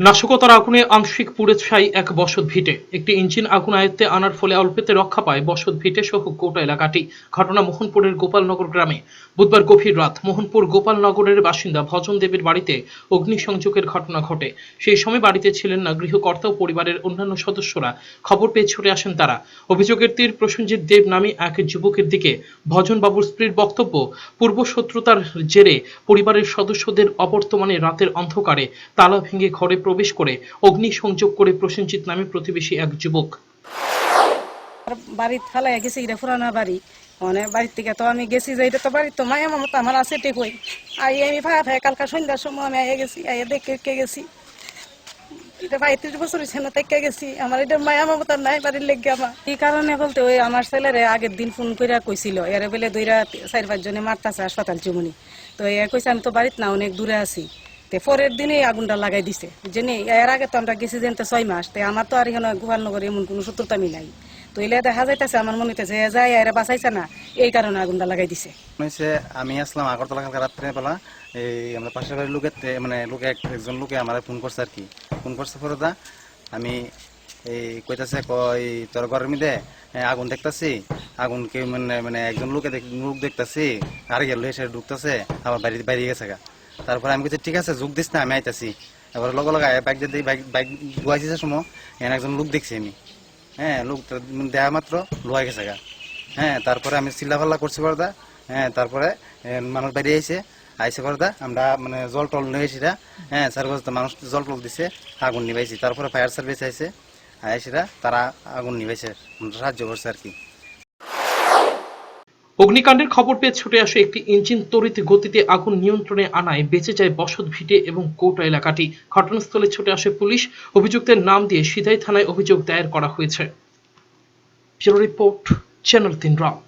নাশকতার আগুনে আংশিক পুড়ে ছাই এক বসত ভিটে। একটি ইঞ্জিন আগুন আয়ত্তে আনার ফলে অল্পেতে রক্ষা পায় বসত ভিটে সহ গোটা এলাকাটি। ঘটনা মোহনপুরের গোপালনগর গ্রামে। বুধবার গভীর রাত মোহনপুর গোপালনগরের বাসিন্দা ভজন দেবের বাড়িতে অগ্নিসংযোগের ঘটনা ঘটে। সেই সময় বাড়িতে ছিলেন না গৃহকর্তা ও পরিবারের অন্যান্য সদস্যরা। খবর পেয়ে ছুটে আসেন তারা। অভিযোগের তীর প্রসেনজিৎ দেব নামে এক যুবকের দিকে। ভজন বাবুর স্ত্রীর বক্তব্য, পূর্ব শত্রুতার জেরে পরিবারের সদস্যদের অবর্তমানে রাতের অন্ধকারে তালা ভেঙে ঘরে প্রবেশ করে অগ্নিসংযোগ করে প্রসেনজিৎ নামে প্রতিবেশী এক যুবক। বাড়িত ফেলাই গেছি এটা পুরানা বাড়ি। মানে বাড়ির থেকে তো আমি গেছি যে এটা তো বাড়ির তো মায়া মমতা, আমার আছে টেকই আই, আমি ভাই ভাই কালকা সন্ধ্যার সময় আমি আইয়া গেছি, আইয়া দেখে কে গেছি। এটা পঁয়ত্রিশ বছর হয়েছে না থেকে গেছি। আমার এটা মায়া মমতা নাই বাড়ির লেগে আমার। এই কারণে বলতে ওই আমার ছেলেরে আগের দিন ফোন করে কইছিল, এরে বলে দুইরা চার পাঁচজনে মারতাছে হাসপাতাল চুমুনি। তো এ কইছে, আমি তো বাড়িত না, অনেক দূরে আছি। পরের দিনে আগুনটা লাগাই দিছে। জেনে এর আগে তো আমরা গেছি যেতে ছয় মাস। তে আমার তো আর এখানে গোপালনগর এমন কোনো শত্রুতামি নাই। তো এলে দেখা যাইতেছে, আমার মনে হইতেছে, এ যায়, এরা বাঁচাইছে না, এই কারণে আগুনটা লাগাই দিছে। হয়েছে আমি আসলাম আগরতলা রাত্রে বেলা এই আমরা পাশের বাড়ির লোকের মানে লোকে একজন লোকে আমার ফোন করছে আর কি। ফোন করছে পরে দা আমি, এই কইতাছে, কই, তোর ঘরের মধ্যে আগুন দেখতাছি, আগুন কে মানে মানে একজন লোকে লোক দেখতাছি, আর গেল এসে ঢুকতাছে, আবার বাড়ি বাইরে গেছে গা। তারপরে আমি কইছি, ঠিক আছে, যোগ দিস না, আমি আইতাছি। এবার লগে লগে বাইক দিয়ে বাইক বাইক ধোয়াইছি সময়, এখানে একজন লোক দেখছি আমি। হ্যাঁ লোক দেয়া মাত্র লোয়া গেছে গা। হ্যাঁ তারপরে আমি চিল্লাফাল্লা করছি বরদা হ্যাঁ তারপরে মানুষ বাইরে আইছে আইসে বরদা আমরা মানে জল টল নিয়ে এসিরা হ্যাঁ সার্ভিস মানুষ জল টল দিছে, আগুন নিবাইছি তারপরে ফায়ার সার্ভিস আইছে। আইসিরা তারা আগুন নিবাইছে সাহায্য করছে আর কি। অগ্নিকাণ্ডের খবর পেয়ে ছুটে আসে একটি ইঞ্জিন তড়িৎ গতিতে আগুন নিয়ন্ত্রণে আনায়, বেঁচে যায় বসত ভিটে এবং কোটা এলাকাটি। ঘটনাস্থলে ছুটে আসে পুলিশ। অভিযুক্তের নাম দিয়ে সিধাই থানায় অভিযোগ দায়ের করা হয়েছে। রিপোর্ট, চ্যানেল তিন রাত।